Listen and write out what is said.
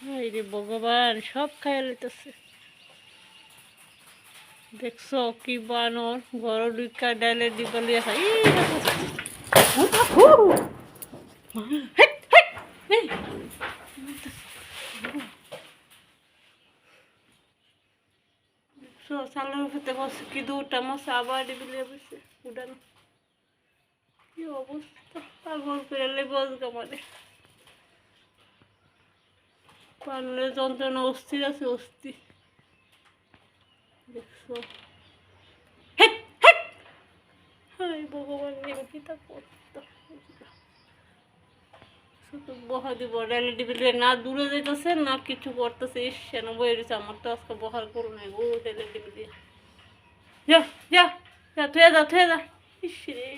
High রে ভগবান, সব খাইয়া লইতেছে। দেখছ কি বানর ঘর দুইকা ডালে দিবলিয়া খাই চালের উপরে বসে কি দুটা মশা আবার বসে। উড়ানো। কি অবস্থা, পাগল করে লেবস গামারে পানলে যন্ত্রণা, অস্থির আছে, অস্থির। দেখছ! হায় ভগবান নিমকিটা করতো? শুধু বহা না দূরে যাইতেছে, না কিছু করতেছে। ইস, সেন বই রয়েছে আমার তো আজকে বহার করো নাই ও রেলিটি বিলে যা যা যা, থুয়ে যা থুয়ে যা ইস রে।